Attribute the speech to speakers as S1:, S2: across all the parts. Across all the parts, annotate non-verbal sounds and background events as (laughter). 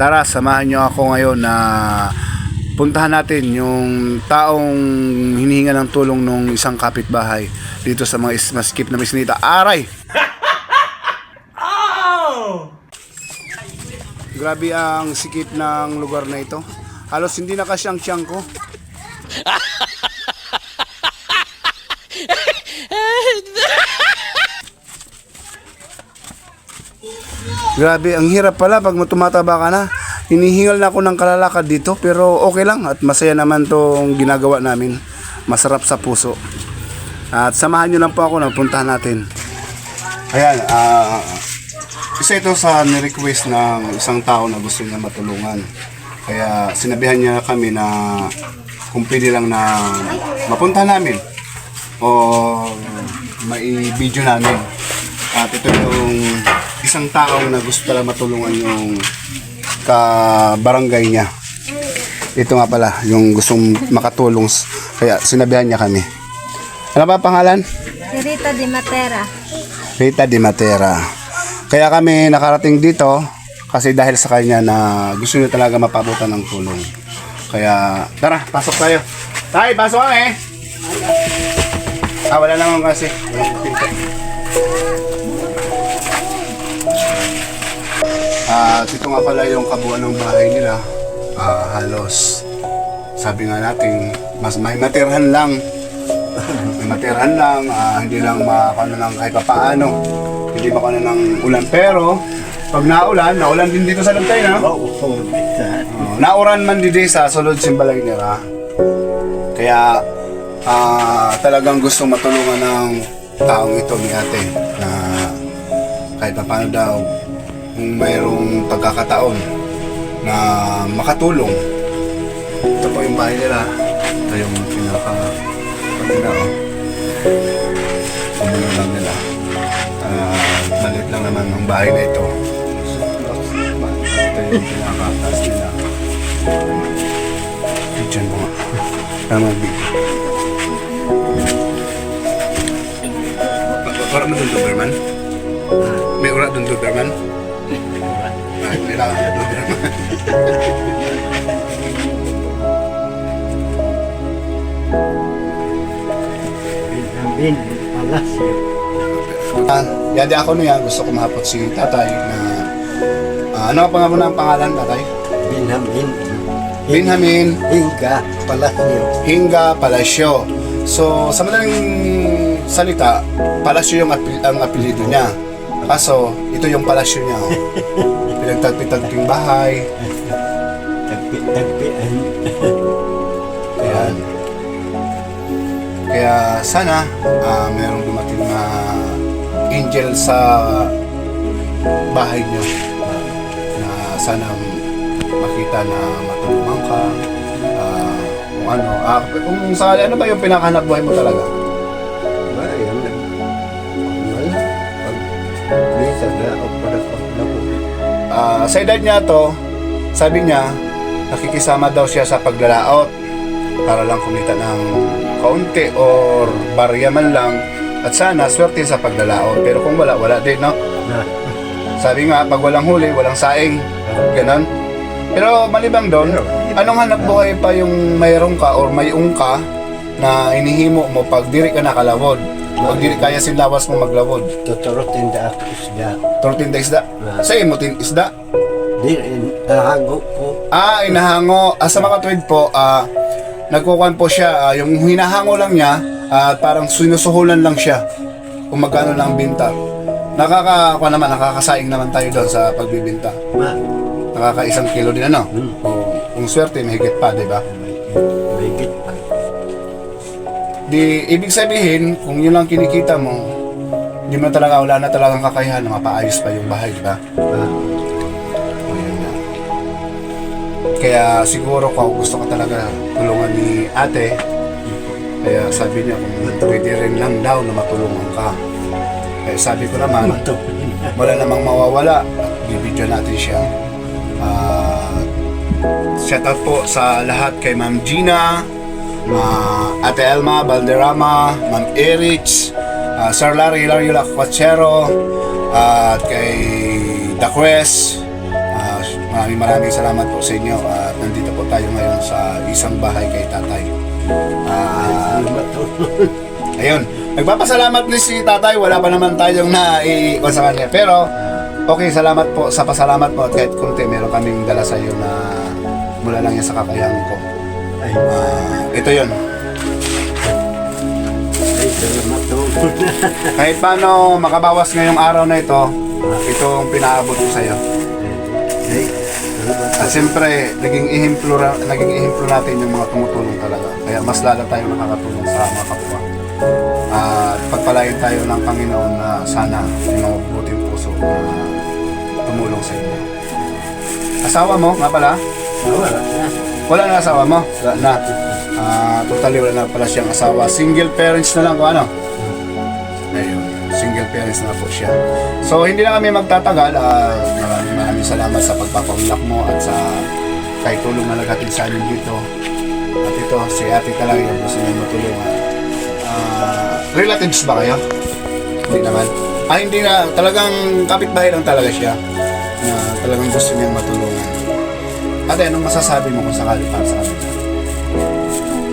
S1: tara, samahan nyo ako ngayon na puntahan natin yung taong hinihinga ng tulong ng isang kapitbahay dito sa mga maskip na misnita. Aray! (laughs) Grabe ang sikip ng lugar na ito. Halos hindi na kasyang tiyang ko. (laughs) Grabe, ang hirap pala pag tumataba ka na. Hinihingal na ako ng kalalakad dito pero okay lang at masaya naman tong ginagawa namin. Masarap sa puso. At samahan nyo lang po ako na puntahan natin. Ayan, ah isa ito sa ni-request ng isang tao na gusto niya matulungan. Kaya sinabihan niya kami na kung pwede lang na mapunta namin o mai-video namin. At ito yung isang tao na gusto talaga matulungan yung ka-barangay niya. Ito nga pala, yung gustong makatulong. Kaya sinabihan niya kami. Ano ba pangalan?
S2: Si Rita Di Matera.
S1: Rita Di Matera. Kaya kami nakarating dito kasi dahil sa kanya na gusto niya talaga mapabutan ng tulong. Kaya tara, pasok tayo. Tay, pasok kami. Ah, wala naman kasi. Walang pinto. Ah, ito nga pala yung kabuuan ng bahay nila. Ah, halos sabi nga natin, mas may matirhan lang may matirahan lang, ah, hindi lang makakano ng kahit pa paano. Hindi makano ng ulan. Pero, pag naulan, naulan din dito sa Lantay na.
S3: Oo, oh,
S1: Oh, nauran man din sa sulod simbalay nila. Kaya, ah, talagang gusto matulungan ng taong ito ni ate na kahit pa paano daw kung mayroong pagkakataon na makatulong. Ito po yung bahay nila. Ito yung pinaka kanila oh. Kumuna lang nila. Ah, maliit lang naman ang bahay na ito. Ito yung pinaka-taas nila. Diyan mo. Tama, big. Wala mo doon, Doberman? May ura doon, Doberman? Ay, kailangan niya Doberman.
S3: Bin, palasyo.
S1: Ah, yadi ako niya, gusto ko mahapot si tatay na... Ah, ano pa nga muna ang pangalan, tatay?
S3: Binhamin.
S1: Benjamin
S3: Hingga, palasyo.
S1: Hinga Palacio. So, sa madaling salita, Palacio yung api- ang apelido niya. Kaso, ito yung palasyo niya. Oh. (laughs) Pinagtagpi-tagping bahay.
S3: Tagpi-tagpian.
S1: Ayan. Kaya sana ah, merong dumating na angel sa bahay niyo na sana makita na matulungan ka ah, kung ano ah, kung sakali ano ba yung pinakahanap buhay mo talaga
S3: bisa na o para paglabo.
S1: Ah, sa edad niya to sabi niya nakikisama daw siya sa paglalaot para lang kumita ng kaunti or barya man lang at sana swerte sa paglalaot pero kung wala wala din no (laughs) Sabi nga, pag walang huli, walang saing. Ganon. Pero malibang doon, anong hanap buhay pa yung mayroon ka or may ka na inihimo mo pag diri ka nakalawod? Pag diri kaya sinlawas mo maglawod.
S3: tuturutin da ako isda.
S1: Tortin da isda. Sa imo tin isda.
S3: Di rin, nahago ko.
S1: Ah, inahango. Ah, sa mga tuwid po, ah, nagkukuhan po siya. Ah, yung hinahango lang niya, ah, parang sinusuhulan lang siya. Kung magkano lang binta. Nakaka, kuha naman, nakakasaing naman tayo doon sa pagbibinta.
S3: Ma,
S1: Nakaka isang kilo din ano?
S3: Hmm.
S1: O, kung swerte, may higit pa, di ba?
S3: may, may pa.
S1: Di, ibig sabihin, kung yun lang kinikita mo, di mo talaga, wala na talagang kakayahan na mapaayos pa yung bahay, di ba? Na. Kaya siguro kung gusto ko talaga tulungan ni ate, kaya sabi niya kung pwede rin lang daw na matulungan ka. Kaya sabi ko naman, wala namang mawawala. Bibidyo natin siya. Ah, shout out po sa lahat kay Ma'am Gina, ah, Ate Elma Valderrama, Ma'am Erich, ah, Sir Larry Hilario Lacuachero, at kay Daquez, ah, Maraming maraming salamat po sa inyo at nandito po tayo ngayon sa isang bahay kay tatay. Ah,
S3: po.
S1: ayun, nagpapasalamat din si tatay, wala pa naman tayong naiikon sa kanya. Pero, okay, salamat po sa pasalamat mo at kahit kunti, meron kaming dala sa iyo na mula lang yan sa kakayahan ko.
S3: Ay,
S1: Ah, ito
S3: po.
S1: Kahit paano makabawas ngayong araw na ito, itong pinaabot ko sa iyo.
S3: Ay, salamat.
S1: At siyempre, naging ehemplo, naging ehemplo natin yung mga tumutulong talaga. Kaya mas lalo tayo nakakatulong sa mga kapwa. At pagpalain tayo ng Panginoon na sana yung mga mabuting puso na tumulong sa inyo. Asawa mo, nga pala?
S3: Wala.
S1: Wala na asawa mo? Wala na. Ah, totally wala na pala siyang asawa. Single parents na lang kung ano. Ayun, single parents na po siya. So, hindi na kami magtatagal. Ah, maraming maraming salamat sa pagpapaulak mo at sa kay tulong na naghatid sa amin dito. At ito, si ate talaga yung gusto niya matulungan. Ah, relatives ba kayo? Hindi naman. Ah, hindi na. Talagang kapitbahay lang talaga siya. Na talagang gusto niyang matulungan. Ate, anong masasabi mo kung sakali para sa amin?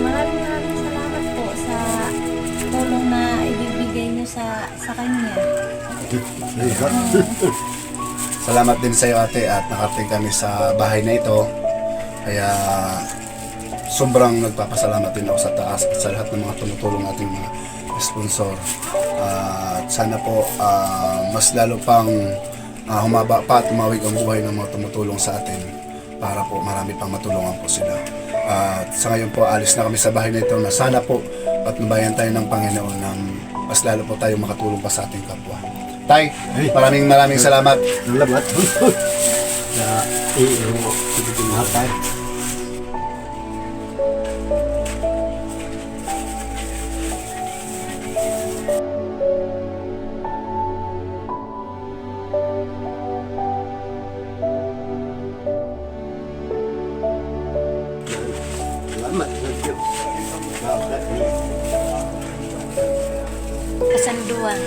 S2: Maraming maraming salamat po sa tulong na ibibigay niyo sa sa kanya. (laughs)
S1: Salamat din sa iyo ate at nakarating kami sa bahay na ito. Kaya sobrang nagpapasalamat din ako sa taas at sa lahat ng mga tumutulong nating mga sponsor. At sana po ah, mas lalo pang ah, humaba pa at tumawig ang buhay ng mga tumutulong sa atin para po marami pang matulungan po sila. At sa ngayon po alis na kami sa bahay na ito na sana po at nabayan tayo ng Panginoon ng mas lalo po tayo makatulong pa sa ating kapwa. Tay, maraming maraming salamat.
S3: Salamat. (laughs) Sa iyo, pinahapay. Salamat. You. Salamat.
S2: Kasanduan.